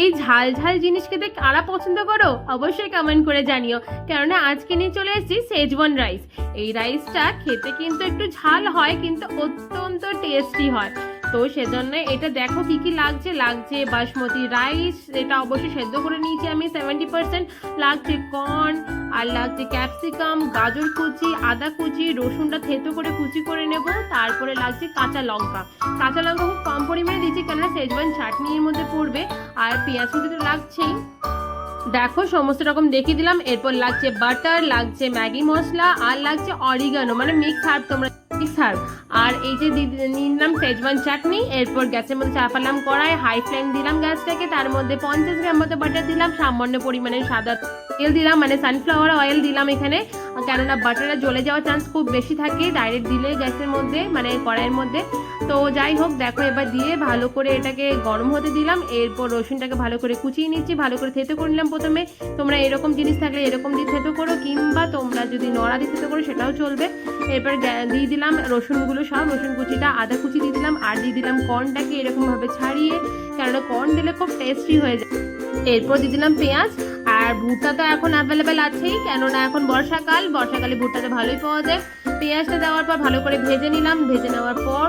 এই ঝাল ঝাল জিনিস খেতে কারা পছন্দ করো অবশ্যই কমেন্ট করে জানিও। কেননা আজকে নিয়ে চলে এসেছি সেজওয়ান রাইস এই রাইসটা খেতে কিন্তু একটু ঝাল হয়, কিন্তু অত্যন্ত টেস্টি হয়। তো সেজন্য এটা দেখো কি কি লাগছে? লাগছে বাসমতি রাইস এটা অবশ্যই সেদ্ধ করে নিয়েছি আমি সেভেন্টি পার্সেন্ট লাগছে কর্ন আর লাগছে ক্যাপসিকাম গাজর কুচি, আদা কুচি, রসুনটা থেতো করে কুচি করে নেব। তারপরে লাগছে কাঁচা লঙ্কা। কাঁচা লঙ্কা খুব কম পরিমাণে দিয়েছি, কেননা সেজওয়ান চাটনির মধ্যে পড়বে। আর পেঁয়াজ কুচি তো লাগছেই। দেখো সমস্ত রকম দেখিয়ে দিলাম। এরপর লাগছে বাটার লাগছে ম্যাগি মশলা আর লাগছে অরিগানো মানে মিক্স হার্ব তোমরা মিক্স সার্ভ আর এই যে নিলাম শেজওয়ান চাটনি, এরপর গ্যাসের মধ্যে চাপালাম কড়াই হাই ফ্লেম দিলাম গ্যাসটাকে, তার মধ্যে পঞ্চাশ গ্রাম মতো বাটার দিলাম, সামান্য পরিমাণে সাদা তেল দিলাম মানে সানফ্লাওয়ার অয়েল দিলাম এখানে। কেননা বাটারে জ্বলে যাওয়ার চান্স খুব বেশি থাকে ডাইরেক্ট দিলে গ্যাসের মধ্যে মানে কড়াইয়ের মধ্যে। তো যাই হোক, দেখো এবার দিয়ে ভালো করে এটাকে গরম হতে দিলাম। এরপর রসুনটাকে ভালো করে কুচিয়ে নিচ্ছি, ভালো করে থেতো করে নিলাম প্রথমে। তোমরা এরকম জিনিস থাকলে এরকম দিয়ে থেতো করো, কিংবা তোমরা যদি নড়া দিয়ে থেতো করো সেটাও চলবে। এরপর দিয়ে দিলাম রসুনগুলো সব, রসুন কুচিটা, আদা কুচি দিয়ে দিলাম, আর দিয়ে দিলাম কর্নটাকে এরকমভাবে ছাড়িয়ে। কেননা কর্ন দিলে খুব টেস্টি হয়ে যায়। এরপর দিয়ে দিলাম পেঁয়াজ। আর ভুট্টা তো এখন অ্যাভেলেবেল আছেই, কেননা এখন বর্ষাকাল, বর্ষাকালে ভুট্টাতে ভালোই পাওয়া যায়। পেঁয়াজটা দেওয়ার পর ভালো করে ভেজে নিলাম, ভেজে নেওয়ার পর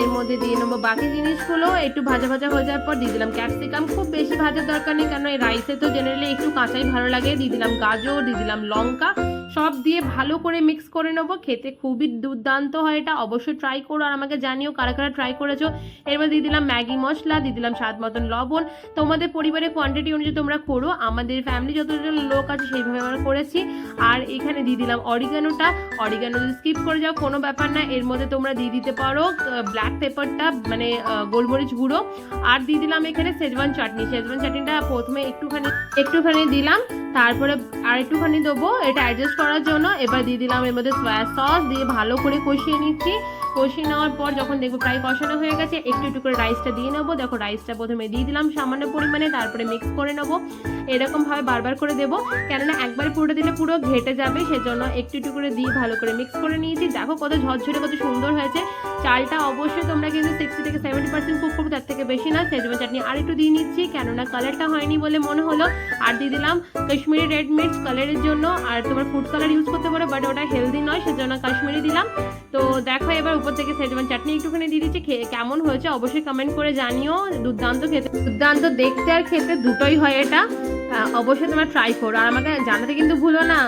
এর মধ্যে দিয়ে নেব বাকি জিনিসগুলো। একটু ভাজা ভাজা হয়ে যাওয়ার পর দিয়ে দিলাম ক্যাপসিকাম খুব বেশি ভাজার দরকার নেই কারণ এই রাইসে তো জেনারেলি একটু কাঁচাই ভালো লাগে। দিয়ে দিলাম গাজর, দিয়ে দিলাম লঙ্কা। সব দিয়ে ভালো করে মিক্স করে নেব। খেতে খুবই দুর্দান্ত হয় এটা। অবশ্যই ট্রাই করো আর আমাকে জানিও কারা কারা ট্রাই করেছ। এরপর দিয়ে দিলাম ম্যাগি মশলা, দিয়ে দিলাম স্বাদ মতন লবণ। তোমাদের পরিবারের কোয়ান্টিটি অনুযায়ী তোমরা করো। আমাদের ফ্যামিলি যতজন লোক আছে সেইভাবে আমরা করেছি। আর এখানে দিয়ে দিলাম অরিগানোটা অরিগানো যদি স্কিপ করে যাও, কোনো ব্যাপার না। এর মধ্যে তোমরা দিয়ে দিতে পারো ব্ল্যাক পেপারটা মানে গোলমরিচ গুঁড়ো। আর দিয়ে দিলাম এখানে শেজওয়ান চাটনি শেজওয়ান চাটনিটা প্রথমে একটুখানি একটুখানি দিলাম। তারপরে আর একটুখানি দেবো, এটা অ্যাডজাস্ট করার জন্য। এবার দিয়ে দিলাম এর মধ্যে সয়া সস দিয়ে ভালো করে কষিয়ে নিচ্ছি। কষিয়ে নেওয়ার পর যখন দেখব প্রায় কষানো হয়ে গেছে, একটু একটু করে রাইসটা দিয়ে নেব। দেখো রাইসটা প্রথমে দিয়ে দিলাম সামান্য পরিমাণে, তারপরে মিক্স করে নেব। এরকমভাবে বারবার করে দেবো। কেননা একবার পুরোটা দিলে পুরো ঘেটে যাবে, সেজন্য একটু একটু করে দিয়ে ভালো করে মিক্স করে নিয়েছি। দেখো কত ঝরঝরে কত সুন্দর হয়েছে। চালটা অবশ্যই তোমরা কিন্তু থেকে সেভেন্টি পার্সেন্ট কুক করব, তার থেকে বেশি না। সেজন্য চাটনি আর একটু দিয়ে নিচ্ছি, কেননা কালারটা হয়নি বলে মনে হলো। আর দিয়ে দিলাম কাশ্মীরি রেড মির্চ কালারের জন্য। আর তোমার ফুড কালার ইউজ করতে পারো বাট ওটা হেলদি নয়, সেজন্য কাশ্মীরি দিলাম। তো দেখো এবার উপর থেকে সেজমান চাটনি একটুখানি দিয়ে দিচ্ছি। কেমন হয়েছে অবশ্যই কমেন্ট করে জানিও। দুর্দান্ত খেতে, দুর্দান্ত দেখতে আর খেতে দুটোই হয় এটা। অবশ্যই তোমরা ট্রাই করো। আর আমাকে জানাতে কিন্তু ভুলো না।